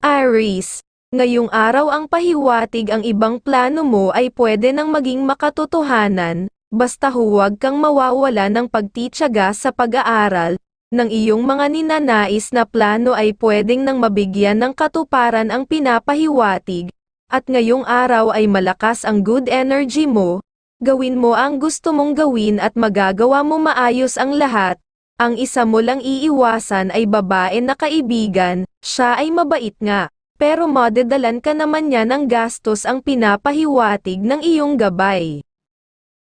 Aries, ngayong araw ang pahiwatig ang ibang plano mo ay pwede nang maging makatotohanan, basta huwag kang mawawala ng pagtityaga sa pag-aaral, ng iyong mga ninanais na plano ay pwedeng nang mabigyan ng katuparan ang pinapahiwatig, at ngayong araw ay malakas ang good energy mo, gawin mo ang gusto mong gawin at magagawa mo maayos ang lahat, ang isa mo lang iiwasan ay babae na kaibigan, siya ay mabait nga, pero madadalan ka naman niya ng gastos ang pinapahiwatig ng iyong gabay.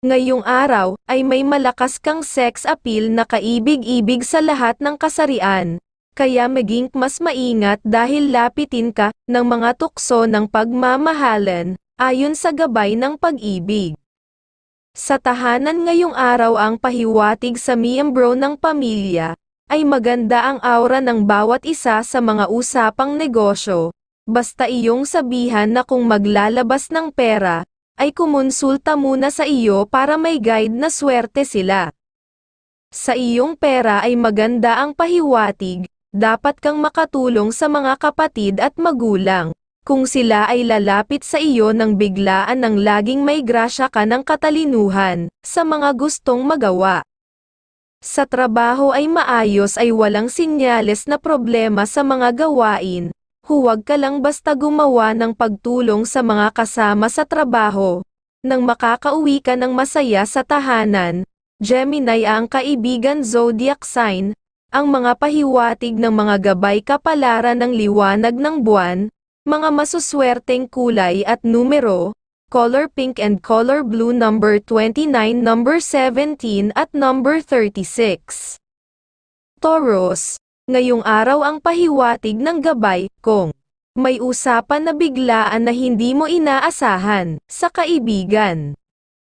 Ngayong araw, ay may malakas kang sex appeal na kaibig-ibig sa lahat ng kasarian, kaya maging mas maingat dahil lapitin ka ng mga tukso ng pagmamahalan, ayon sa gabay ng pag-ibig. Sa tahanan ngayong araw ang pahiwatig sa miyembro ng pamilya, ay maganda ang aura ng bawat isa sa mga usapang negosyo, basta iyong sabihan na kung maglalabas ng pera, ay kumonsulta muna sa iyo para may guide na swerte sila. Sa iyong pera ay maganda ang pahiwatig, dapat kang makatulong sa mga kapatid at magulang. Kung sila ay lalapit sa iyo ng biglaan ng laging may grasya ka ng katalinuhan, sa mga gustong magawa. Sa trabaho ay maayos ay walang sinyales na problema sa mga gawain, huwag ka lang basta gumawa ng pagtulong sa mga kasama sa trabaho. Nang makakauwi ka ng masaya sa tahanan, Gemini ang kaibigan zodiac sign, ang mga pahiwatig ng mga gabay kapalaran ng liwanag ng buwan, mga masuswerteng kulay at numero, color pink and color blue number 29 number 17 at number 36. Taurus, ngayong araw ang pahiwatig ng gabay, kung may usapan na biglaan na hindi mo inaasahan, sa kaibigan.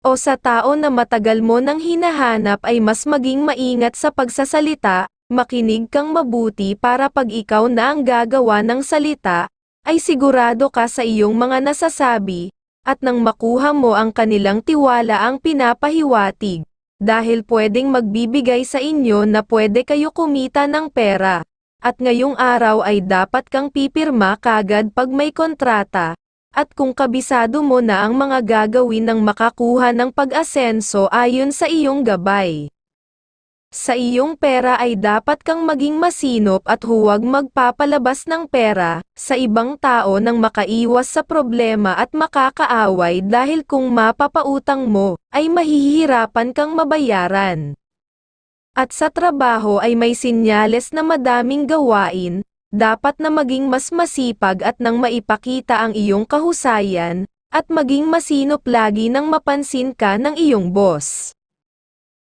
O sa tao na matagal mo nang hinahanap ay mas maging maingat sa pagsasalita, makinig kang mabuti para pag ikaw na ang gagawa ng salita, ay sigurado ka sa iyong mga nasasabi, at nang makuha mo ang kanilang tiwala ang pinapahiwatig, dahil pwedeng magbibigay sa inyo na pwede kayo kumita ng pera, at ngayong araw ay dapat kang pipirma kagad pag may kontrata, at kung kabisado mo na ang mga gagawin ng makakuha ng pag-asenso ayon sa iyong gabay. Sa iyong pera ay dapat kang maging masinop at huwag magpapalabas ng pera sa ibang tao nang makaiwas sa problema at makakaaway dahil kung mapapautang mo, ay mahihirapan kang mabayaran. At sa trabaho ay may sinyales na madaming gawain, dapat na maging mas masipag at nang maipakita ang iyong kahusayan, at maging masinop lagi nang mapansin ka ng iyong boss.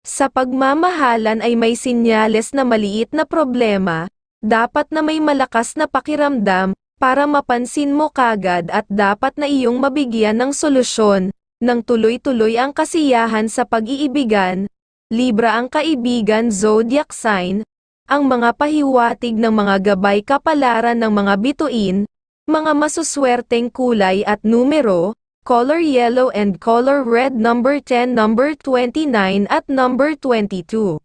Sa pagmamahalan ay may sinyales na maliit na problema, dapat na may malakas na pakiramdam, para mapansin mo kagad at dapat na iyong mabigyan ng solusyon, nang tuloy-tuloy ang kasiyahan sa pag-iibigan, Libra ang kaibigan zodiac sign, ang mga pahiwatig ng mga gabay kapalaran ng mga bituin, mga masuswerteng kulay at numero, color yellow and color red number 10 number 29 at number 22.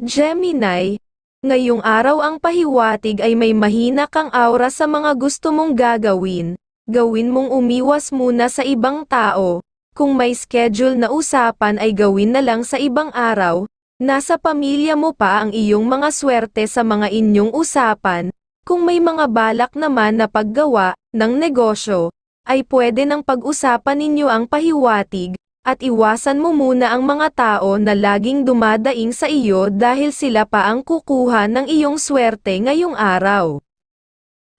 Gemini, ngayong araw ang pahiwatig ay may mahina kang aura sa mga gusto mong gagawin, gawin mong umiwas muna sa ibang tao, kung may schedule na usapan ay gawin na lang sa ibang araw, nasa pamilya mo pa ang iyong mga swerte sa mga inyong usapan, kung may mga balak naman na paggawa ng negosyo, ay pwede nang pag-usapan ninyo ang pahiwatig, at iwasan mo muna ang mga tao na laging dumadaing sa iyo dahil sila pa ang kukuha ng iyong swerte ngayong araw.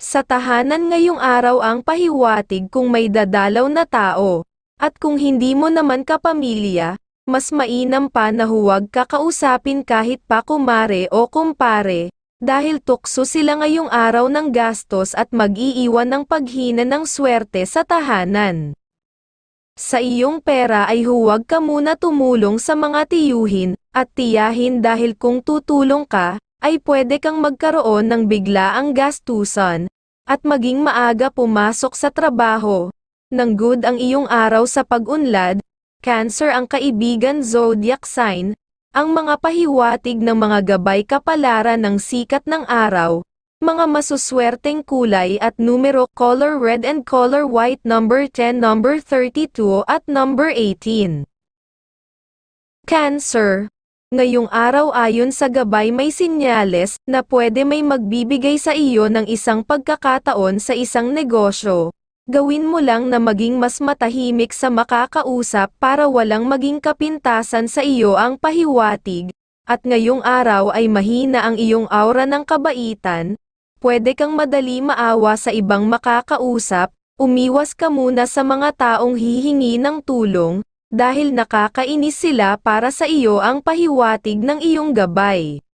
Sa tahanan ngayong araw ang pahiwatig kung may dadalaw na tao, at kung hindi mo naman kapamilya, mas mainam pa na huwag kakausapin kahit pa kumare o kumpare, dahil tukso sila ngayong araw ng gastos at mag-iiwan ng paghina ng swerte sa tahanan. Sa iyong pera ay huwag ka muna tumulong sa mga tiyuhin, at tiyahin dahil kung tutulong ka, ay pwede kang magkaroon ng biglaang gastusan, at maging maaga pumasok sa trabaho. Nang good ang iyong araw sa pag-unlad, Cancer ang kaibigan zodiac sign, ang mga pahiwatig ng mga gabay kapalaran ng sikat ng araw, Mga masuswerteng kulay at numero color red and color white number 10, number 32 at number 18. Cancer. Ngayong araw ayon sa gabay may sinyales na pwede may magbibigay sa iyo ng isang pagkakataon sa isang negosyo. Gawin mo lang na maging mas matahimik sa makakausap para walang maging kapintasan sa iyo ang pahiwatig, at ngayong araw ay mahina ang iyong aura ng kabaitan, pwede kang madali maawa sa ibang makakausap, umiwas ka muna sa mga taong hihingi ng tulong, dahil nakakainis sila para sa iyo ang pahiwatig ng iyong gabay.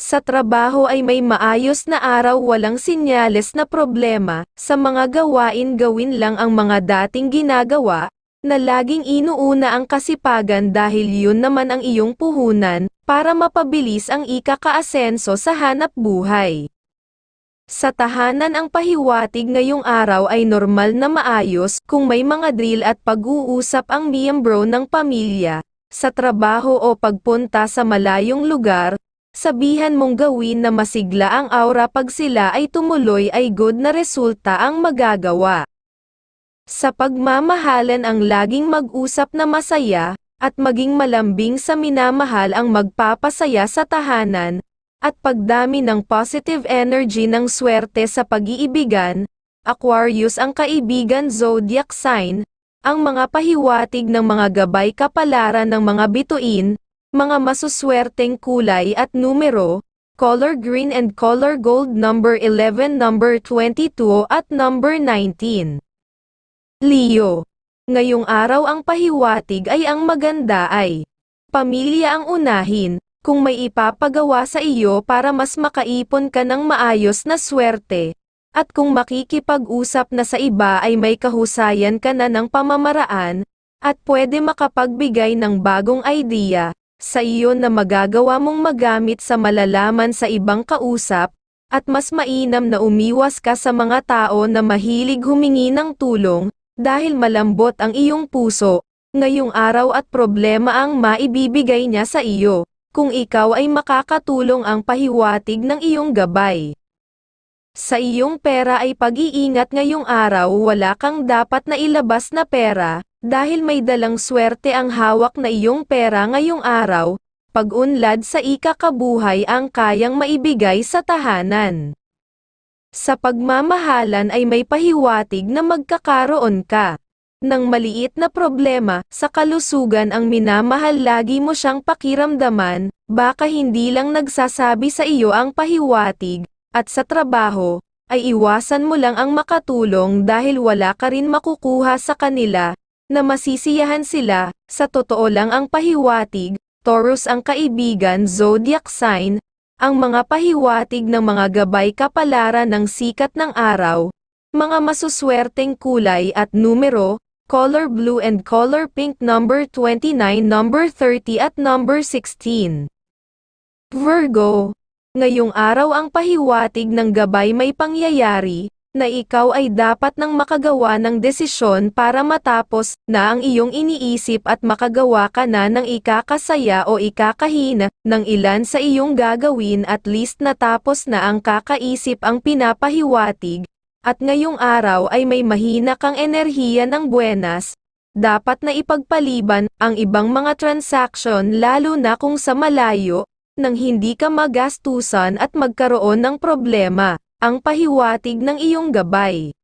Sa trabaho ay may maayos na araw walang sinyales na problema, sa mga gawain gawin lang ang mga dating ginagawa, na laging inuuna ang kasipagan dahil yun naman ang iyong puhunan, para mapabilis ang ikakaasenso sa hanap buhay. Sa tahanan ang pahiwatig ngayong araw ay normal na maayos kung may mga drill at pag-uusap ang miyembro ng pamilya, sa trabaho o pagpunta sa malayong lugar, sabihan mong gawin na masigla ang aura pag sila ay tumuloy ay good na resulta ang magagawa. Sa pagmamahalan ang laging mag-usap na masaya, at maging malambing sa minamahal ang magpapasaya sa tahanan, at pagdami ng positive energy ng swerte sa pag-iibigan, Aquarius ang kaibigan zodiac sign, ang mga pahiwatig ng mga gabay kapalaran ng mga bituin, mga masuswerteng kulay at numero, color green and color gold number 11 number 22 at number 19. Leo. Ngayong araw ang pahiwatig ay ang maganda ay Pamilya ang unahin, kung may ipapagawa sa iyo para mas makaipon ka ng maayos na swerte, at kung makikipag-usap na sa iba ay may kahusayan ka na ng pamamaraan, at pwede makapagbigay ng bagong idea, sa iyo na magagawa mong magamit sa malalaman sa ibang kausap, at mas mainam na umiwas ka sa mga tao na mahilig humingi ng tulong, dahil malambot ang iyong puso, ngayong araw at problema ang maibibigay niya sa iyo, kung ikaw ay makakatulong ang pahiwatig ng iyong gabay. Sa iyong pera ay pag-iingat ngayong araw wala kang dapat na ilabas na pera, dahil may dalang swerte ang hawak na iyong pera ngayong araw, pag-unlad sa ikakabuhay ang kayang maibigay sa tahanan. Sa pagmamahalan ay may pahiwatig na magkakaroon ka ng maliit na problema sa kalusugan ang minamahal lagi mo siyang pakiramdaman, baka hindi lang nagsasabi sa iyo ang pahiwatig, at sa trabaho, ay iwasan mo lang ang makatulong dahil wala ka rin makukuha sa kanila, na masisiyahan sila, sa totoo lang ang pahiwatig, Taurus ang kaibigan zodiac sign, ang mga pahiwatig ng mga gabay kapalaran ng sikat ng araw, mga masuswerteng kulay at numero, color blue and color pink number 29 number 30 at number 16. Virgo, ngayong araw ang pahiwatig ng gabay may pangyayari, na ikaw ay dapat nang makagawa ng desisyon para matapos na ang iyong iniisip at makagawa ka na ng ikakasaya o ikakahina ng ilan sa iyong gagawin at least natapos na ang kakaisip ang pinapahiwatig, at ngayong araw ay may mahina kang enerhiya ng buenas, dapat na ipagpaliban ang ibang mga transaction lalo na kung sa malayo, nang hindi ka magastusan at magkaroon ng problema ang pahiwatig ng iyong gabay.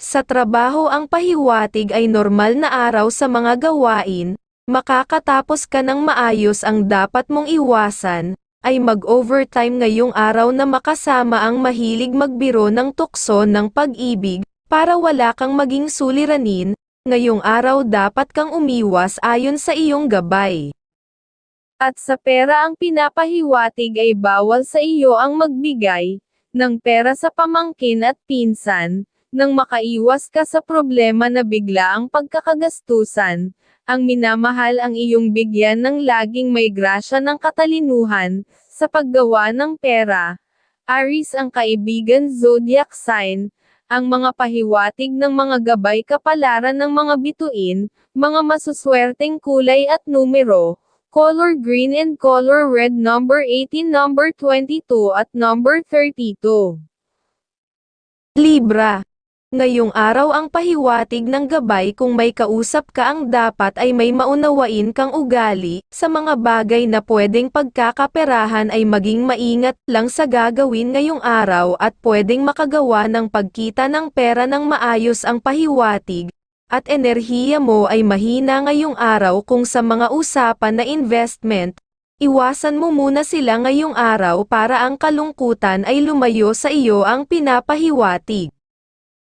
Sa trabaho ang pahiwatig ay normal na araw sa mga gawain, makakatapos ka ng maayos ang dapat mong iwasan, ay mag-overtime ngayong araw na makasama ang mahilig magbiro ng tukso ng pag-ibig, para wala kang maging suliranin, ngayong araw dapat kang umiwas ayon sa iyong gabay. At sa pera ang pinapahiwatig ay bawal sa iyo ang magbigay, ng pera sa pamangkin at pinsan, nang makaiwas ka sa problema na bigla ang pagkakagastusan, ang minamahal ang iyong bigyan ng laging may grasya ng katalinuhan, sa paggawa ng pera. Aris ang kaibigan zodiac sign, ang mga pahiwatig ng mga gabay kapalaran ng mga bituin, mga masuswerteng kulay at numero, color green and color red number 18 number 22 at number 32. Libra. Ngayong araw ang pahiwatig ng gabay kung may kausap ka ang dapat ay may maunawain kang ugali, sa mga bagay na pwedeng pagkakaperahan ay maging maingat lang sa gagawin ngayong araw at pwedeng makagawa ng pagkita ng pera ng maayos ang pahiwatig, at enerhiya mo ay mahina ngayong araw kung sa mga usapan na investment, iwasan mo muna sila ngayong araw para ang kalungkutan ay lumayo sa iyo ang pinapahiwatig.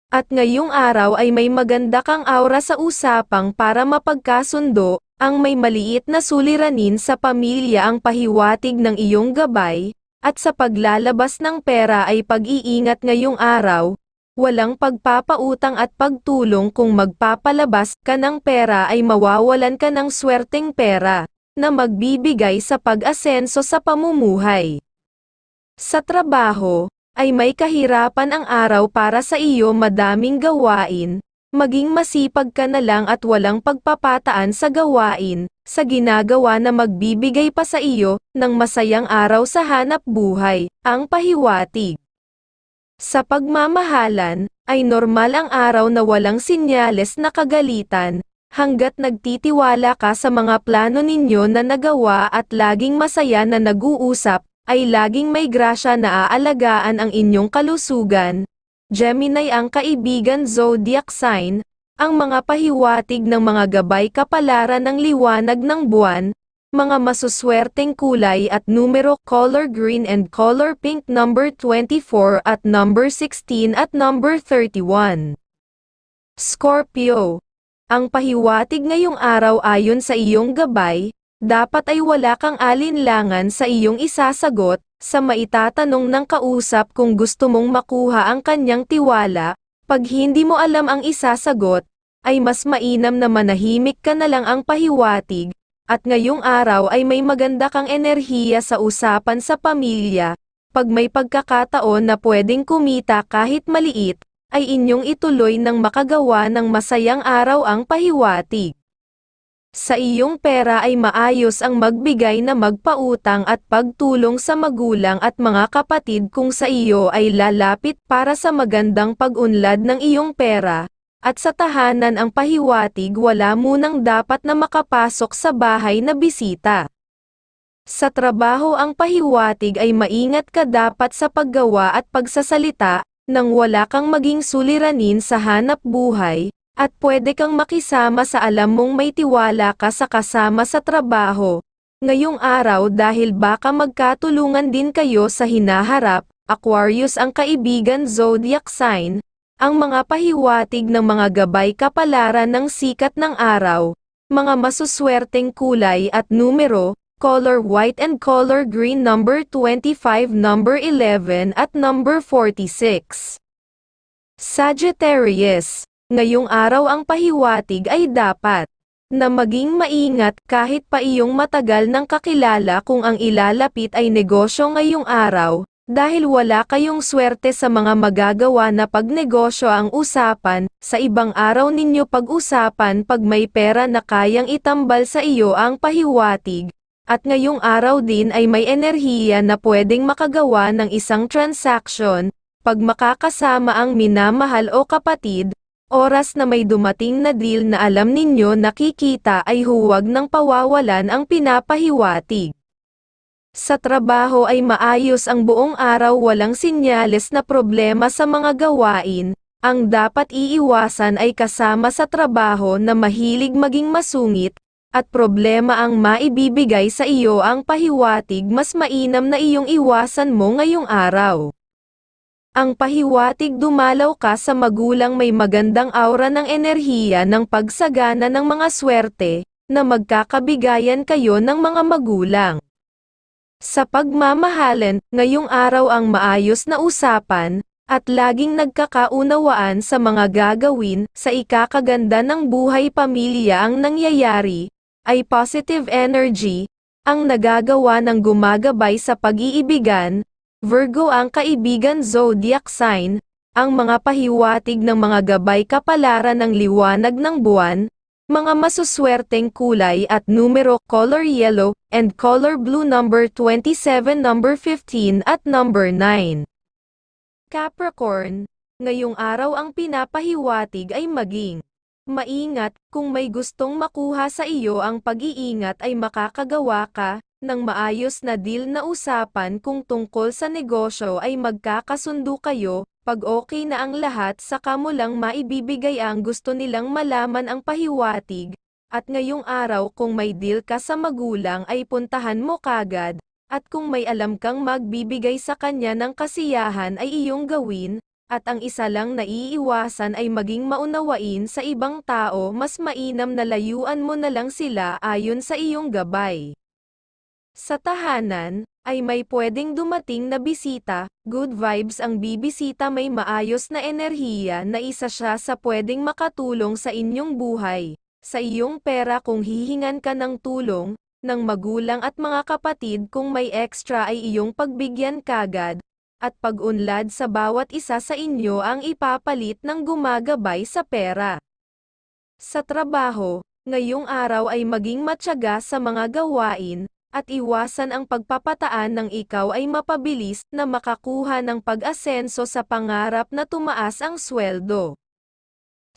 At ngayong araw ay may maganda kang aura sa usapang para mapagkasundo, ang may maliit na suliranin sa pamilya ang pahiwatig ng iyong gabay, at sa paglalabas ng pera ay pag-iingat ngayong araw, walang pagpapautang at pagtulong kung magpapalabas ka ng pera ay mawawalan ka ng swerteng pera, na magbibigay sa pag-asenso sa pamumuhay. Sa trabaho, ay may kahirapan ang araw para sa iyo madaming gawain, maging masipag ka na lang at walang pagpapataan sa gawain, sa ginagawa na magbibigay pa sa iyo, ng masayang araw sa hanap buhay, ang pahiwatig. Sa pagmamahalan, ay normal ang araw na walang sinyales na kagalitan, hanggat nagtitiwala ka sa mga plano ninyo na nagawa at laging masaya na nag-uusap, ay laging may grasya na aalagaan ang inyong kalusugan. Gemini ang kaibigan zodiac sign, ang mga pahiwatig ng mga gabay kapalaran ng liwanag ng buwan, mga masuswerteng kulay at numero color green and color pink number 24 at number 16 at number 31. Scorpio. Ang pahiwatig ngayong araw ayon sa iyong gabay, dapat ay wala kang alinlangan sa iyong isasagot, sa maitatanong ng kausap kung gusto mong makuha ang kanyang tiwala, pag hindi mo alam ang isasagot, ay mas mainam na manahimik ka na lang ang pahiwatig, at ngayong araw ay may maganda kang enerhiya sa usapan sa pamilya, pag may pagkakataon na pwedeng kumita kahit maliit, ay inyong ituloy ng makagawa ng masayang araw ang pahiwatig. Sa iyong pera ay maayos ang magbigay na magpautang at pagtulong sa magulang at mga kapatid kung sa iyo ay lalapit para sa magandang pag-unlad ng iyong pera, at sa tahanan ang pahiwatig wala munang dapat na makapasok sa bahay na bisita. Sa trabaho ang pahiwatig ay maingat ka dapat sa paggawa at pagsasalita, nang wala kang maging suliranin sa hanap buhay, at pwede kang makisama sa alam mong may tiwala ka sa kasama sa trabaho. Ngayong araw dahil baka magkatulungan din kayo sa hinaharap, Aquarius ang kaibigan zodiac sign, ang mga pahiwatig ng mga gabay kapalaran ng sikat ng araw, mga masuswerteng kulay at numero, color white and color green number 25 number 11 at number 46. Sagittarius Ngayong araw ang pahiwatig ay dapat na maging maingat kahit pa iyong matagal ng kakilala kung ang ilalapit ay negosyo ngayong araw, dahil wala kayong swerte sa mga magagawa na pagnegosyo ang usapan, sa ibang araw ninyo pag-usapan pag may pera na kayang itambal sa iyo ang pahiwatig, at ngayong araw din ay may enerhiya na pwedeng makagawa ng isang transaction, pag makakasama ang minamahal o kapatid, Oras na may dumating na deal na alam ninyo nakikita ay huwag nang pawawalan ang pinapahiwatig. Sa trabaho ay maayos ang buong araw walang sinyales na problema sa mga gawain, ang dapat iiwasan ay kasama sa trabaho na mahilig maging masungit, at problema ang maibibigay sa iyo ang pahiwatig mas mainam na iyong iwasan mo ngayong araw. Ang pahiwatig dumalaw ka sa magulang may magandang aura ng enerhiya ng pagsagana ng mga swerte, na magkakabigayan kayo ng mga magulang. Sa pagmamahalan, ngayong araw ang maayos na usapan, at laging nagkakaunawaan sa mga gagawin, sa ikakaganda ng buhay pamilya ang nangyayari, ay positive energy, ang nagagawa ng gumagabay sa pag-iibigan, Virgo ang kaibigan zodiac sign, ang mga pahiwatig ng mga gabay kapalaran ng liwanag ng buwan, Mga masuswerteng kulay at numero color yellow and color blue number 27, number 15 at number 9. Capricorn, ngayong araw ang pinapahiwatig ay maging maingat kung may gustong makuha sa iyo ang pag-iingat ay makakagawa ka ng maayos na deal na usapan kung tungkol sa negosyo ay magkakasundo kayo, pag okay na ang lahat saka mo lang maibibigay ang gusto nilang malaman ang pahiwatig, at ngayong araw kung may deal ka sa magulang ay puntahan mo kagad, at kung may alam kang magbibigay sa kanya ng kasiyahan ay iyong gawin, at ang isa lang na iiwasan ay maging maunawain sa ibang tao. Mas mainam na layuan mo na lang sila ayon sa iyong gabay. Sa tahanan, ay may pwedeng dumating na bisita, good vibes ang bibisita. May maayos na enerhiya na isa siya sa pwedeng makatulong sa inyong buhay, sa iyong pera kung hihingan ka ng tulong, ng magulang at mga kapatid kung may extra ay iyong pagbigyan kagad, at pag-unlad sa bawat isa sa inyo ang ipapalit ng gumagabay sa pera. Sa trabaho, ngayong araw ay maging matyaga sa mga gawain, at iwasan ang pagpapataan ng ikaw ay mapabilis na makakuha ng pag-asenso sa pangarap na tumaas ang sweldo.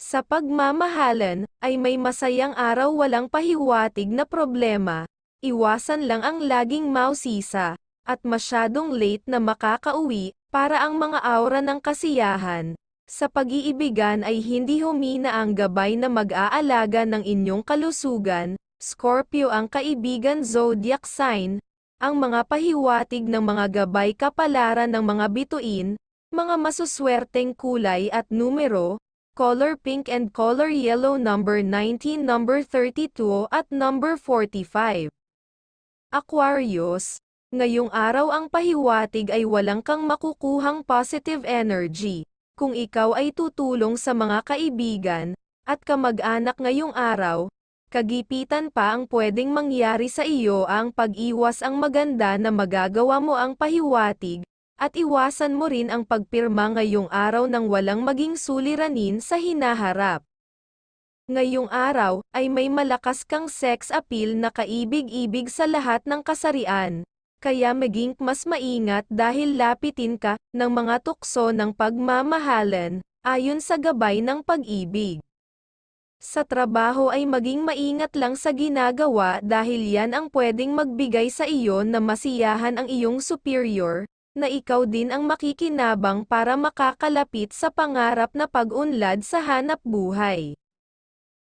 Sa pagmamahalan, ay may masayang araw walang pahiwatig na problema, iwasan lang ang laging mausisa, at masyadong late na makakauwi, para ang mga aura ng kasiyahan. Sa pag-iibigan ay hindi humina ang gabay na mag-aalaga ng inyong kalusugan, Scorpio ang kaibigan zodiac sign, ang mga pahiwatig ng mga gabay kapalaran ng mga bituin, mga masuswerteng kulay at numero, color pink and color yellow number 19, number 32 at number 45. Aquarius, ngayong araw ang pahiwatig ay walang kang makukuhang positive energy. Kung ikaw ay tutulong sa mga kaibigan, at kamag-anak ngayong araw, kagipitan pa ang pwedeng mangyari sa iyo ang pag-iwas ang maganda na magagawa mo ang pahiwatig, at iwasan mo rin ang pagpirma ngayong araw nang walang maging suliranin sa hinaharap. Ngayong araw, ay may malakas kang sex appeal na kaibig-ibig sa lahat ng kasarian, kaya maging mas maingat dahil lapitin ka ng mga tukso ng pagmamahalan, ayon sa gabay ng pag-ibig. Sa trabaho ay maging maingat lang sa ginagawa dahil yan ang pwedeng magbigay sa iyo na masiyahan ang iyong superior, na ikaw din ang makikinabang para makakalapit sa pangarap na pag-unlad sa hanap buhay.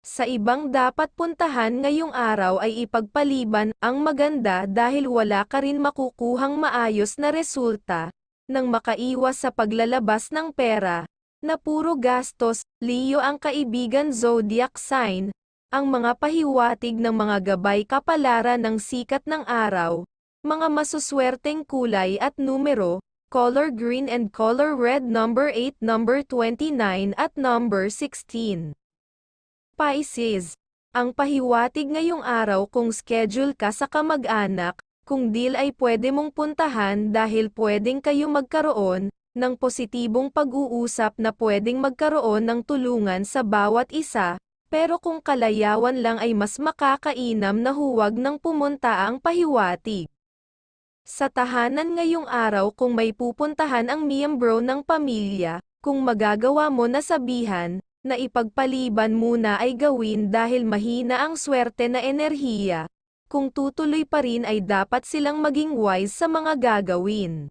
Sa ibang dapat puntahan ngayong araw ay ipagpaliban ang maganda dahil wala ka rin makukuhang maayos na resulta, nang makaiwas sa paglalabas ng pera, na puro gastos, Leo ang kaibigan zodiac sign, ang mga pahiwatig ng mga gabay kapalaran ng sikat ng araw, mga masuswerteng kulay at numero, color green and color red number 8, number 29 at number 16. Pisces, ang pahiwatig ngayong araw kung schedule ka sa kamag-anak, kung deal ay pwede mong puntahan dahil pwedeng kayo magkaroon ng positibong pag-uusap na pwedeng magkaroon ng tulungan sa bawat isa, pero kung kalayawan lang ay mas makakainam na huwag nang pumunta ang pahiwatig. Sa tahanan ngayong araw kung may pupuntahan ang miyembro ng pamilya, kung magagawa mo na sabihan, na ipagpaliban muna ay gawin dahil mahina ang swerte na enerhiya, kung tutuloy pa rin ay dapat silang maging wise sa mga gagawin.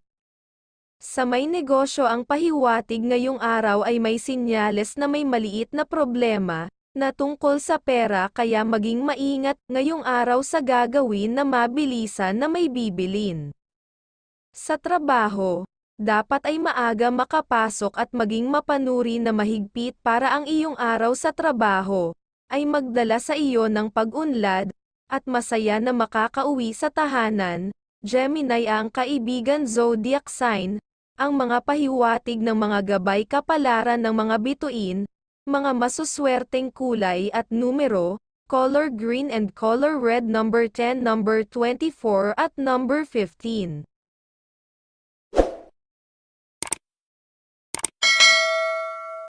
Sa may negosyo ang pahiwatig ngayong araw ay may sinyales na may maliit na problema, na tungkol sa pera kaya maging maingat ngayong araw sa gagawin na mabilisan na may bibilin. Sa trabaho, dapat ay maaga makapasok at maging mapanuri na mahigpit para ang iyong araw sa trabaho, ay magdala sa iyo ng pag-unlad, at masaya na makakauwi sa tahanan, Gemini ang kaibigan zodiac sign, ang mga pahiwatig ng mga gabay kapalaran ng mga bituin, mga masuswerteng kulay at numero, color green and color red number 10, number 24 at number 15.